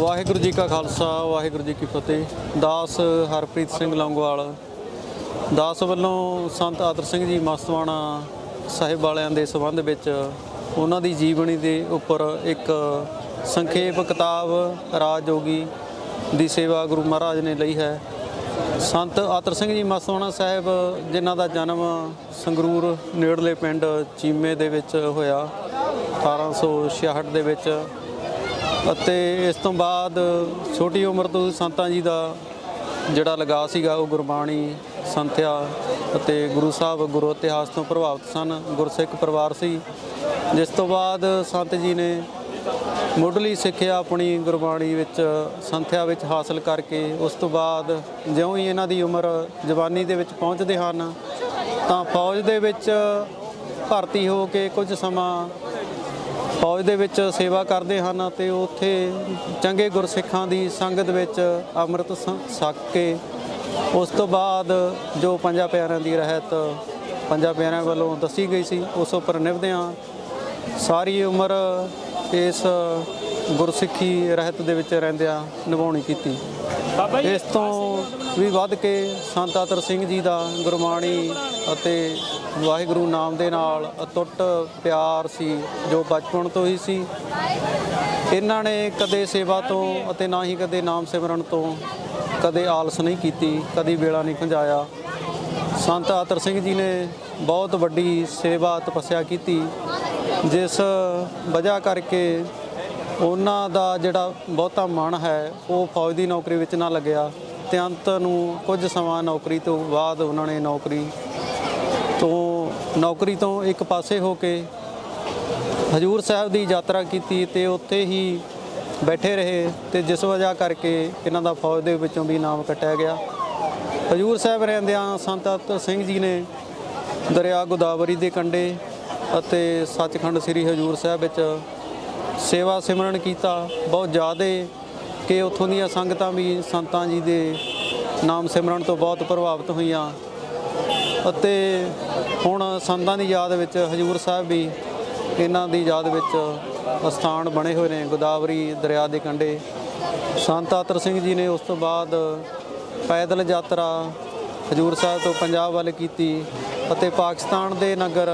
ਵਾਹਿਗੁਰੂ ਜੀ ਕਾ ਖਾਲਸਾ, ਵਾਹਿਗੁਰੂ ਜੀ ਕੀ ਫਤਿਹ। ਦਾਸ ਹਰਪ੍ਰੀਤ ਸਿੰਘ ਲੌਂਗੋਵਾਲ। ਦਾਸ ਵੱਲੋਂ ਸੰਤ ਆਦਰ ਸਿੰਘ ਜੀ ਮਸਤਵਾਣਾ ਸਾਹਿਬ ਵਾਲਿਆਂ ਦੇ ਸੰਬੰਧ ਵਿੱਚ ਉਹਨਾਂ ਦੀ ਜੀਵਨੀ ਦੇ ਉੱਪਰ ਇੱਕ ਸੰਖੇਪ ਕਿਤਾਬ ਰਾਜਯੋਗੀ ਦੀ ਸੇਵਾ ਗੁਰੂ ਮਹਾਰਾਜ ਨੇ ਲਈ ਹੈ। ਸੰਤ ਆਤਰ ਸਿੰਘ ਜੀ ਮਸਤਵਾਣਾ ਸਾਹਿਬ, ਜਿਨ੍ਹਾਂ ਦਾ ਜਨਮ ਸੰਗਰੂਰ ਨੇੜਲੇ ਪਿੰਡ ਚੀਮੇ ਦੇ ਵਿੱਚ ਹੋਇਆ 1866 ਦੇ ਵਿੱਚ। ਅਤੇ ਇਸ ਤੋਂ ਬਾਅਦ ਛੋਟੀ ਉਮਰ ਤੋਂ ਸੰਤਾਂ ਜੀ ਦਾ ਜਿਹੜਾ ਲਗਾ ਸੀਗਾ ਉਹ ਗੁਰਬਾਣੀ, ਸੰਥਿਆ ਅਤੇ ਗੁਰੂ ਸਾਹਿਬ ਗੁਰੂ ਇਤਿਹਾਸ ਤੋਂ ਪ੍ਰਭਾਵਿਤ ਸਨ, ਗੁਰਸਿੱਖ ਪਰਿਵਾਰ ਸੀ। ਜਿਸ ਤੋਂ ਬਾਅਦ ਸੰਤ ਜੀ ਨੇ ਮੁੱਢਲੀ ਸਿੱਖਿਆ ਆਪਣੀ ਗੁਰਬਾਣੀ ਵਿੱਚ, ਸੰਥਿਆ ਵਿੱਚ ਹਾਸਲ ਕਰਕੇ ਉਸ ਤੋਂ ਬਾਅਦ ਜਿਉਂ ਹੀ ਇਹਨਾਂ ਦੀ ਉਮਰ ਜਵਾਨੀ ਦੇ ਵਿੱਚ ਪਹੁੰਚਦੇ ਹਨ, ਤਾਂ ਫੌਜ ਦੇ ਵਿੱਚ ਭਰਤੀ ਹੋ ਕੇ ਕੁਝ ਸਮਾਂ ਫੌਜ ਦੇ ਵਿੱਚ ਸੇਵਾ ਕਰਦੇ ਹਨ ਤੇ ਉੱਥੇ ਚੰਗੇ ਗੁਰਸਿੱਖਾਂ ਦੀ ਸੰਗਤ ਵਿੱਚ ਅੰਮ੍ਰਿਤ ਸ- ਛਕ ਕੇ ਉਸ ਤੋਂ ਬਾਅਦ ਜੋ ਪੰਜਾਂ ਪਿਆਰਿਆਂ ਦੀ ਰਹਿਤ ਪੰਜਾਂ ਪਿਆਰਿਆਂ ਵੱਲੋਂ ਦੱਸੀ ਗਈ ਸੀ, ਉਸ ਉੱਪਰ ਨਿਭਦਿਆਂ ਸਾਰੀ ਉਮਰ ਇਸ ਗੁਰਸਿੱਖੀ ਰਹਿਤ ਦੇ ਵਿੱਚ ਰਹਿੰਦਿਆਂ ਨਿਭਾਉਣੀ ਕੀਤੀ। ਇਸ ਤੋਂ ਵੀ ਵੱਧ ਕੇ ਸੰਤ ਆਤਰ ਸਿੰਘ ਜੀ ਦਾ ਗੁਰਬਾਣੀ ਅਤੇ ਵਾਹਿਗੁਰੂ ਨਾਮ ਦੇ ਨਾਲ ਅਟੁੱਟ ਪਿਆਰ ਸੀ ਜੋ ਬਚਪਨ ਤੋਂ ਹੀ ਸੀ। ਇਹਨਾਂ ਨੇ ਕਦੇ ਸੇਵਾ ਤੋਂ ਅਤੇ ਨਾ ਹੀ ਕਦੇ ਨਾਮ ਸਿਮਰਨ ਤੋਂ ਕਦੇ ਆਲਸ ਨਹੀਂ ਕੀਤੀ ਕਦੀ ਵੇਲਾ ਨਹੀਂ ਖੰਜਾਇਆ। ਸੰਤ ਆਤਰ ਸਿੰਘ ਜੀ ਨੇ ਬਹੁਤ ਵੱਡੀ ਸੇਵਾ ਤਪੱਸਿਆ ਕੀਤੀ। ਜਿਸ ਵਜ੍ਹਾ ਕਰਕੇ ਉਹਨਾਂ ਦਾ ਜਿਹੜਾ ਬਹੁਤਾ ਮਨ ਹੈ, ਉਹ ਫੌਜ ਦੀ ਨੌਕਰੀ ਵਿੱਚ ਨਾ ਲੱਗਿਆ। ਤੇ ਅੰਤ ਨੂੰ ਕੁਝ ਸਮਾਂ ਨੌਕਰੀ ਤੋਂ ਬਾਅਦ ਉਹਨਾਂ ਨੇ ਨੌਕਰੀ ਤੋਂ ਨੌਕਰੀ ਤੋਂ ਇੱਕ ਪਾਸੇ ਹੋ ਕੇ ਹਜੂਰ ਸਾਹਿਬ ਦੀ ਯਾਤਰਾ ਕੀਤੀ ਤੇ ਉੱਥੇ ਹੀ ਬੈਠੇ ਰਹੇ ਤੇ ਜਿਸ ਵਜ੍ਹਾ ਕਰਕੇ ਇਹਨਾਂ ਦਾ ਫੌਜ ਦੇ ਵਿੱਚੋਂ ਵੀ ਨਾਮ ਕੱਟਿਆ ਗਿਆ। ਹਜੂਰ ਸਾਹਿਬ ਰਹਿੰਦਿਆਂ ਸੰਤ ਸਿੰਘ ਜੀ ਨੇ ਦਰਿਆ ਗੋਦਾਵਰੀ ਦੇ ਕੰਢੇ ਅਤੇ ਸੱਚਖੰਡ ਸ੍ਰੀ ਹਜੂਰ ਸਾਹਿਬ ਵਿੱਚ ਸੇਵਾ ਸਿਮਰਨ ਕੀਤਾ। ਬਹੁਤ ਜ਼ਿਆਦਾ ਕਿ ਉੱਥੋਂ ਦੀਆਂ ਸੰਗਤਾਂ ਵੀ ਸੰਤਾਂ ਜੀ ਦੇ ਨਾਮ ਸਿਮਰਨ ਤੋਂ ਬਹੁਤ ਪ੍ਰਭਾਵਿਤ ਹੋਈਆਂ। ਅਤੇ ਹੁਣ ਸੰਤਾਂ ਦੀ ਯਾਦ ਵਿੱਚ ਹਜੂਰ ਸਾਹਿਬ ਵੀ ਇਹਨਾਂ ਦੀ ਯਾਦ ਵਿੱਚ ਸਥਾਨ ਬਣੇ ਹੋਏ ਨੇ, ਗੋਦਾਵਰੀ ਦਰਿਆ ਦੇ ਕੰਢੇ। ਸੰਤ ਆਤਰ ਸਿੰਘ ਜੀ ਨੇ ਉਸ ਤੋਂ ਬਾਅਦ ਪੈਦਲ ਯਾਤਰਾ ਹਜੂਰ ਸਾਹਿਬ ਤੋਂ ਪੰਜਾਬ ਵੱਲ ਕੀਤੀ ਅਤੇ ਪਾਕਿਸਤਾਨ ਦੇ ਨਗਰ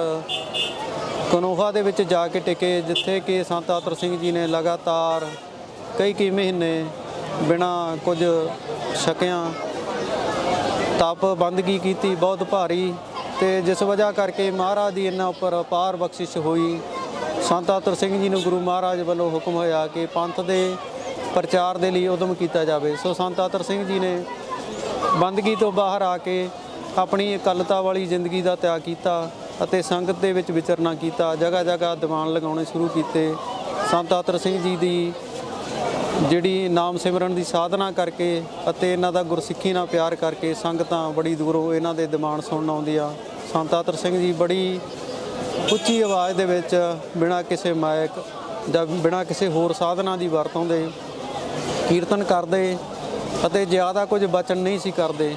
ਕਨੋਹਾ ਦੇ ਵਿੱਚ ਜਾ ਕੇ ਟਿਕੇ, ਜਿੱਥੇ ਕਿ ਸੰਤ ਆਤਰ ਸਿੰਘ ਜੀ ਨੇ ਲਗਾਤਾਰ ਕਈ ਕਈ ਮਹੀਨੇ ਬਿਨਾ ਕੁਝ ਛਕਿਆਂ ਤਪ ਬੰਦਗੀ ਕੀਤੀ, ਬਹੁਤ ਭਾਰੀ ਤੇ ਜਿਸ ਵਜ੍ਹਾ ਕਰਕੇ ਮਹਾਰਾਜ ਦੀ ਇਹਨਾਂ ਉੱਪਰ ਅਪਾਰ ਬਖਸ਼ਿਸ਼ ਹੋਈ। ਸੰਤ ਆਤਰ ਸਿੰਘ ਜੀ ਨੂੰ ਗੁਰੂ ਮਹਾਰਾਜ ਵੱਲੋਂ ਹੁਕਮ ਹੋਇਆ ਕਿ ਪੰਥ ਦੇ ਪ੍ਰਚਾਰ ਦੇ ਲਈ ਉਦਮ ਕੀਤਾ ਜਾਵੇ। ਸੋ ਸੰਤ ਆਤਰ ਸਿੰਘ ਜੀ ਨੇ ਬੰਦਗੀ ਤੋਂ ਬਾਹਰ ਆ ਕੇ ਆਪਣੀ ਇਕੱਲਤਾ ਵਾਲੀ ਜ਼ਿੰਦਗੀ ਦਾ ਤਿਆਗ ਕੀਤਾ। ਅਤੇ ਸੰਗਤ ਦੇ ਵਿੱਚ ਵਿਚਰਨਾ ਕੀਤਾ ਜਗ੍ਹਾ ਜਗ੍ਹਾ ਦੀਵਾਨ ਲਗਾਉਣੇ ਸ਼ੁਰੂ ਕੀਤੇ। ਸੰਤ ਆਤਰ ਸਿੰਘ ਜੀ ਦੀ ਜਿਹੜੀ ਨਾਮ ਸਿਮਰਨ ਦੀ ਸਾਧਨਾ ਕਰਕੇ ਅਤੇ ਇਹਨਾਂ ਦਾ ਗੁਰਸਿੱਖੀ ਨਾਲ ਪਿਆਰ ਕਰਕੇ ਸੰਗਤਾਂ ਬੜੀ ਦੂਰੋਂ ਇਹਨਾਂ ਦੇ ਦੀਵਾਨ ਸੁਣਨ ਆਉਂਦੀ ਆ ਸੰਤ ਆਤਰ ਸਿੰਘ ਜੀ ਬੜੀ ਉੱਚੀ ਆਵਾਜ਼ ਦੇ ਵਿੱਚ ਬਿਨਾਂ ਕਿਸੇ ਮਾਇਕ ਜਾਂ ਬਿਨਾਂ ਕਿਸੇ ਹੋਰ ਸਾਧਨਾ ਦੀ ਵਰਤੋਂ ਦੇ ਕੀਰਤਨ ਕਰਦੇ ਅਤੇ ਜ਼ਿਆਦਾ ਕੁਝ ਬਚਨ ਨਹੀਂ ਸੀ ਕਰਦੇ।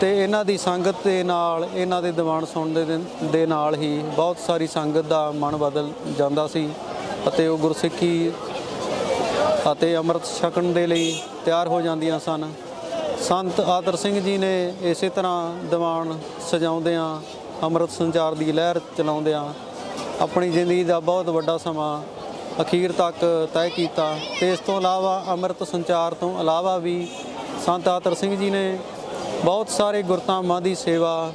ਤੇ ਇਹਨਾਂ ਦੀ ਸੰਗਤ ਦੇ ਨਾਲ, ਇਹਨਾਂ ਦੇ ਦੀਵਾਨ ਸੁਣਨ ਦੇ ਦੇ ਨਾਲ ਹੀ ਬਹੁਤ ਸਾਰੀ ਸੰਗਤ ਦਾ ਮਨ ਬਦਲ ਜਾਂਦਾ ਸੀ ਅਤੇ ਉਹ ਗੁਰਸਿੱਖੀ ਅਤੇ ਅੰਮ੍ਰਿਤ ਛਕਣ ਦੇ ਲਈ ਤਿਆਰ ਹੋ ਜਾਂਦੀਆਂ ਸਨ। ਸੰਤ ਆਦਰ ਸਿੰਘ ਜੀ ਨੇ ਇਸੇ ਤਰ੍ਹਾਂ ਦੀਵਾਨ ਸਜਾਉਂਦਿਆਂ, ਅੰਮ੍ਰਿਤ ਸੰਚਾਰ ਦੀ ਲਹਿਰ ਚਲਾਉਂਦਿਆਂ ਆਪਣੀ ਜ਼ਿੰਦਗੀ ਦਾ ਬਹੁਤ ਵੱਡਾ ਸਮਾਂ ਅਖੀਰ ਤੱਕ ਤੈਅ ਕੀਤਾ। ਤੇ ਇਸ ਤੋਂ ਇਲਾਵਾ ਅੰਮ੍ਰਿਤ ਸੰਚਾਰ ਤੋਂ ਇਲਾਵਾ ਵੀ ਸੰਤ ਆਤਰ ਸਿੰਘ ਜੀ ਨੇ ਬਹੁਤ ਸਾਰੇ ਗੁਰਧਾਮਾਂ ਦੀ ਸੇਵਾ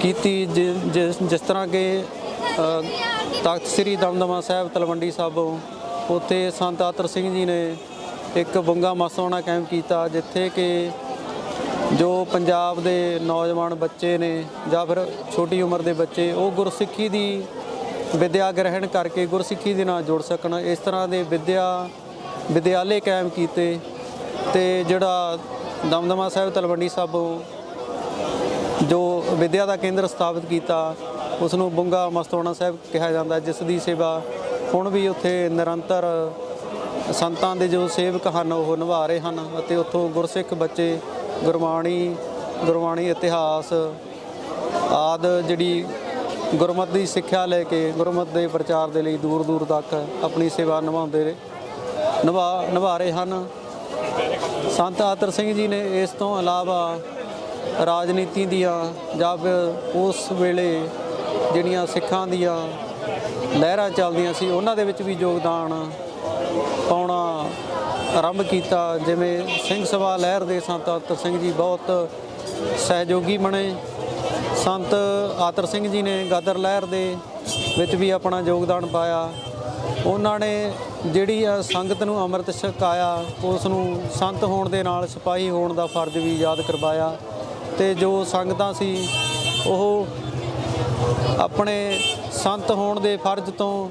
ਕੀਤੀ ਜਿਸ ਜਿਸ ਤਰ੍ਹਾਂ ਕਿ ਤਖਤ ਸ੍ਰੀ ਦਮਦਮਾ ਸਾਹਿਬ ਤਲਵੰਡੀ ਸਾਬੋ, ਉੱਥੇ ਸੰਤ ਆਤਰ ਸਿੰਘ ਜੀ ਨੇ ਇੱਕ ਬੰਗਾ ਮਸਤਾਉਣਾ ਕੈਂਪ ਕੀਤਾ, ਜਿੱਥੇ ਕਿ ਜੋ ਪੰਜਾਬ ਦੇ ਨੌਜਵਾਨ ਬੱਚੇ ਨੇ ਜਾਂ ਫਿਰ ਛੋਟੀ ਉਮਰ ਦੇ ਬੱਚੇ, ਉਹ ਗੁਰਸਿੱਖੀ ਦੀ ਵਿਦਿਆ ਗ੍ਰਹਿਣ ਕਰਕੇ ਗੁਰਸਿੱਖੀ ਦੇ ਨਾਲ ਜੁੜ ਸਕਣ। ਇਸ ਤਰ੍ਹਾਂ ਦੇ ਵਿਦਿਆ, ਵਿਦਿਆਲੇ ਕਾਇਮ ਕੀਤੇ ਤੇ ਜਿਹੜਾ ਦਮਦਮਾ ਸਾਹਿਬ, ਤਲਵੰਡੀ ਸਾਬੋ, ਜੋ ਵਿਦਿਆ ਦਾ ਕੇਂਦਰ ਸਥਾਪਿਤ ਕੀਤਾ ਉਸ ਨੂੰ ਬੁੰਗਾ ਮਸਤੋਣਾ ਸਾਹਿਬ ਕਿਹਾ ਜਾਂਦਾ, ਜਿਸ ਦੀ ਸੇਵਾ ਹੁਣ ਵੀ ਉੱਥੇ ਨਿਰੰਤਰ ਸੰਤਾਂ ਦੇ ਜੋ ਸੇਵਕ ਹਨ, ਉਹ ਨਿਭਾ ਰਹੇ ਹਨ ਅਤੇ ਉੱਥੋਂ ਗੁਰਸਿੱਖ ਬੱਚੇ, ਗੁਰਬਾਣੀ ਗੁਰਬਾਣੀ ਇਤਿਹਾਸ ਆਦ ਜਿਹੜੀ ਗੁਰਮਤ ਦੀ ਸਿੱਖਿਆ ਲੈ ਕੇ ਗੁਰਮਤ ਦੇ ਪ੍ਰਚਾਰ ਦੇ ਲਈ ਦੂਰ ਦੂਰ ਤੱਕ ਆਪਣੀ ਸੇਵਾ ਨਿਭਾਉਂਦੇ ਨਿਭਾ ਨਿਭਾ ਰਹੇ ਹਨ। ਸੰਤ ਆਤਰ ਸਿੰਘ ਜੀ ਨੇ ਇਸ ਤੋਂ ਇਲਾਵਾ ਰਾਜਨੀਤੀ ਦੀਆਂ ਜਾਂ ਫਿਰ ਉਸ ਵੇਲੇ ਜਿਹੜੀਆਂ ਸਿੱਖਾਂ ਦੀਆਂ ਲਹਿਰਾਂ ਚੱਲਦੀਆਂ ਸੀ, ਉਹਨਾਂ ਦੇ ਵਿੱਚ ਵੀ ਯੋਗਦਾਨ ਪਾਉਣਾ ਆਰੰਭ ਕੀਤਾ। ਜਿਵੇਂ ਸਿੰਘ ਸਭਾ ਲਹਿਰ ਦੇ ਸੰਤ ਆਤਰ ਸਿੰਘ ਜੀ ਬਹੁਤ ਸਹਿਯੋਗੀ ਬਣੇ। ਸੰਤ ਆਤਰ ਸਿੰਘ ਜੀ ਨੇ ਗਦਰ ਲਹਿਰ ਦੇ ਵਿੱਚ ਵੀ ਆਪਣਾ ਯੋਗਦਾਨ ਪਾਇਆ। ਉਹਨਾਂ ਨੇ ਜਿਹੜੀ ਆ ਸੰਗਤ ਨੂੰ ਅੰਮ੍ਰਿਤ ਛਕਾਇਆ, ਉਸ ਨੂੰ ਸੰਤ ਹੋਣ ਦੇ ਨਾਲ, ਸਿਪਾਹੀ ਹੋਣ ਦਾ ਫਰਜ਼ ਵੀ ਯਾਦ ਕਰਵਾਇਆ। ਤੇ ਜੋ ਸੰਗਤਾਂ ਸੀ, ਉਹ ਆਪਣੇ ਸੰਤ ਹੋਣ ਦੇ ਫਰਜ਼ ਤੋਂ,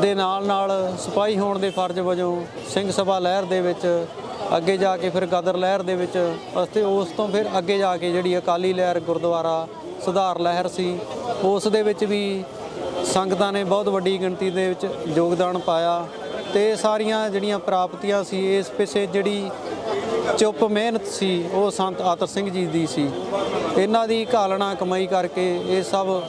ਦੇ ਨਾਲ ਨਾਲ ਸਿਪਾਹੀ ਹੋਣ ਦੇ ਫਰਜ਼ ਵਜੋਂ ਸਿੰਘ ਸਭਾ ਲਹਿਰ ਦੇ ਵਿੱਚ ਅੱਗੇ ਜਾ ਕੇ ਫਿਰ ਗਦਰ ਲਹਿਰ ਦੇ ਵਿੱਚ ਅਤੇ ਉਸ ਤੋਂ ਫਿਰ ਅੱਗੇ ਜਾ ਕੇ ਜਿਹੜੀ ਅਕਾਲੀ ਲਹਿਰ ਗੁਰਦੁਆਰਾ ਸੁਧਾਰ ਲਹਿਰ ਸੀ, ਉਸ ਦੇ ਵਿੱਚ ਵੀ ਸੰਗਤਾਂ ਨੇ ਬਹੁਤ ਵੱਡੀ ਗਿਣਤੀ ਦੇ ਵਿੱਚ ਯੋਗਦਾਨ ਪਾਇਆ। ਤੇ ਸਾਰੀਆਂ ਜਿਹੜੀਆਂ ਪ੍ਰਾਪਤੀਆਂ ਸੀ, ਇਸ ਪਿੱਛੇ ਜਿਹੜੀ ਚੁੱਪ ਮਿਹਨਤ ਸੀ, ਉਹ ਸੰਤ ਆਤਰ ਸਿੰਘ ਜੀ ਦੀ ਸੀ। ਇਹਨਾਂ ਦੀ ਘਾਲਣਾ ਕਮਾਈ ਕਰਕੇ ਇਹ ਸਭ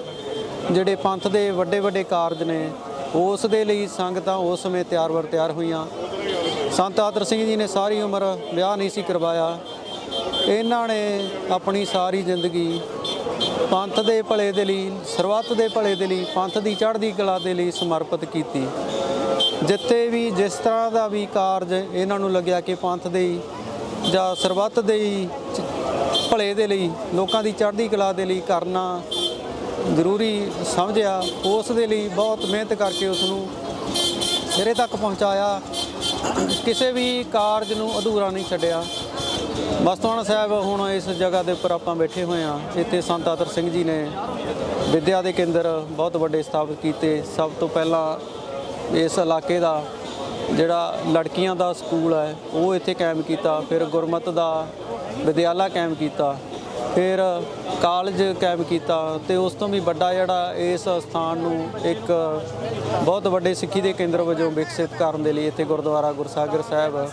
ਜਿਹੜੇ ਪੰਥ ਦੇ ਵੱਡੇ ਵੱਡੇ ਕਾਰਜ ਨੇ, ਉਸ ਦੇ ਲਈ ਸੰਗਤਾਂ ਉਸ ਸਮੇਂ ਤਿਆਰ ਵਰ ਤਿਆਰ ਹੋਈਆਂ। ਸੰਤ ਆਤਰ ਸਿੰਘ ਜੀ ਨੇ ਸਾਰੀ ਉਮਰ ਵਿਆਹ ਨਹੀਂ ਸੀ ਕਰਵਾਇਆ। ਇਹਨਾਂ ਨੇ ਆਪਣੀ ਸਾਰੀ ਜ਼ਿੰਦਗੀ ਪੰਥ ਦੇ ਭਲੇ ਦੇ ਲਈ, ਸਰਬੱਤ ਦੇ ਭਲੇ ਦੇ ਲਈ, ਪੰਥ ਦੀ ਚੜ੍ਹਦੀ ਕਲਾ ਦੇ ਲਈ ਸਮਰਪਿਤ ਕੀਤੀ। ਜਿੱਥੇ ਵੀ ਜਿਸ ਤਰ੍ਹਾਂ ਦਾ ਵੀ ਕਾਰਜ ਇਹਨਾਂ ਨੂੰ ਲੱਗਿਆ ਕਿ ਪੰਥ ਦੇ ਹੀ ਜਾਂ ਸਰਬੱਤ ਦੇ ਹੀ ਭਲੇ ਦੇ ਲਈ, ਲੋਕਾਂ ਦੀ ਚੜ੍ਹਦੀ ਕਲਾ ਦੇ ਲਈ ਕਰਨਾ ਜ਼ਰੂਰੀ ਸਮਝਿਆ, ਉਸ ਦੇ ਲਈ ਬਹੁਤ ਮਿਹਨਤ ਕਰਕੇ ਉਸ ਨੂੰ ਸਿਰੇ ਤੱਕ ਪਹੁੰਚਾਇਆ। ਕਿਸੇ ਵੀ ਕਾਰਜ ਨੂੰ ਅਧੂਰਾ ਨਹੀਂ ਛੱਡਿਆ। ਮਸਤਵਾਣਾ ਸਾਹਿਬ, ਹੁਣ ਇਸ ਜਗ੍ਹਾ ਦੇ ਉੱਪਰ ਆਪਾਂ ਬੈਠੇ ਹੋਏ ਆ ਇੱਥੇ ਸੰਤ ਆਤਰ ਸਿੰਘ ਜੀ ਨੇ ਵਿਦਿਆ ਦੇ ਕੇਂਦਰ ਬਹੁਤ ਵੱਡੇ ਸਥਾਪਿਤ ਕੀਤੇ। ਸਭ ਤੋਂ ਪਹਿਲਾਂ ਇਸ ਇਲਾਕੇ ਦਾ ਜਿਹੜਾ ਲੜਕੀਆਂ ਦਾ ਸਕੂਲ ਹੈ, ਉਹ ਇੱਥੇ ਕਾਇਮ ਕੀਤਾ, ਫਿਰ ਗੁਰਮਤ ਦਾ ਵਿਦਿਆਲਾ ਕਾਇਮ ਕੀਤਾ, ਫਿਰ ਕਾਲਜ ਕਾਇਮ ਕੀਤਾ ਤੇ ਉਸ ਤੋਂ ਵੀ ਵੱਡਾ ਜਿਹੜਾ ਇਸ ਸਥਾਨ ਨੂੰ ਇੱਕ ਬਹੁਤ ਵੱਡੇ ਸਿੱਖੀ ਦੇ ਕੇਂਦਰ ਵਜੋਂ ਵਿਕਸਿਤ ਕਰਨ ਦੇ ਲਈ ਇੱਥੇ ਗੁਰਦੁਆਰਾ ਗੁਰਸਾਗਰ ਸਾਹਿਬ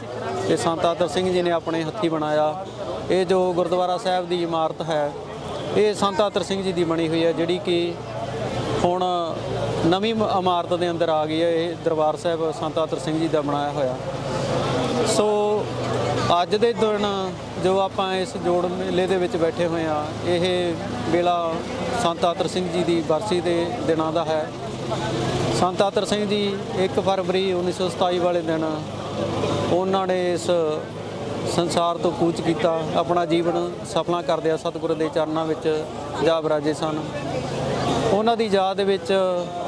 ਤੇ ਸੰਤ ਆਤਰ ਸਿੰਘ ਜੀ ਨੇ ਆਪਣੇ ਹੱਥੀ ਬਣਾਇਆ। ਇਹ ਜੋ ਗੁਰਦੁਆਰਾ ਸਾਹਿਬ ਦੀ ਇਮਾਰਤ ਹੈ, ਇਹ ਸੰਤ ਆਤਰ ਸਿੰਘ ਜੀ ਦੀ ਬਣੀ ਹੋਈ ਹੈ, ਜਿਹੜੀ ਕਿ ਹੁਣ ਨਵੀਂ ਇਮਾਰਤ ਦੇ ਅੰਦਰ ਆ ਗਈ ਹੈ, ਇਹ ਦਰਬਾਰ ਸਾਹਿਬ ਸੰਤ ਆਤਰ ਸਿੰਘ ਜੀ ਦਾ ਬਣਾਇਆ ਹੋਇਆ। ਸੋ ਅੱਜ ਦੇ ਦਿਨ ਜੋ ਆਪਾਂ ਇਸ ਜੋੜ ਮੇਲੇ ਦੇ ਵਿੱਚ ਬੈਠੇ ਹੋਏ ਆ ਇਹ ਵੇਲਾ ਸੰਤ ਆਤਰ ਸਿੰਘ ਜੀ ਦੀ ਬਰਸੀ ਦੇ ਦਿਨਾਂ ਦਾ ਹੈ। ਸੰਤ ਆਤਰ ਸਿੰਘ ਜੀ 1 ਫਰਵਰੀ 1927 ਵਾਲੇ ਦਿਨ ਉਹਨਾਂ ਨੇ ਇਸ ਸੰਸਾਰ ਤੋਂ ਕੂਚ ਕੀਤਾ, ਆਪਣਾ ਜੀਵਨ ਸਫਲਾ ਕਰਦਿਆਂ ਸਤਿਗੁਰੂ ਦੇ ਚਰਨਾਂ ਵਿੱਚ ਜਾ ਬਰਾਜੇ ਸਨ। ਉਹਨਾਂ ਦੀ ਯਾਦ ਵਿੱਚ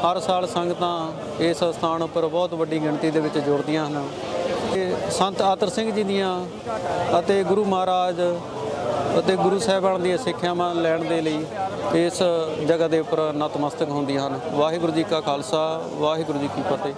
ਹਰ ਸਾਲ ਸੰਗਤਾਂ ਇਸ ਸਥਾਨ ਉੱਪਰ ਬਹੁਤ ਵੱਡੀ ਗਿਣਤੀ ਦੇ ਵਿੱਚ ਜੁੜਦੀਆਂ ਹਨ। ਤੇ ਸੰਤ ਆਤਰ ਸਿੰਘ ਜੀ ਦੀਆਂ ਅਤੇ ਗੁਰੂ ਮਹਾਰਾਜ ਅਤੇ ਗੁਰੂ ਸਾਹਿਬਾਨ ਦੀਆਂ ਸਿੱਖਿਆਵਾਂ ਲੈਣ ਦੇ ਲਈ ਇਸ ਜਗ੍ਹਾ ਦੇ ਉੱਪਰ ਨਤਮਸਤਕ ਹੁੰਦੀਆਂ ਹਨ। ਵਾਹਿਗੁਰੂ ਜੀ ਕਾ ਖਾਲਸਾ, ਵਾਹਿਗੁਰੂ ਜੀ ਕੀ ਫਤਿਹ।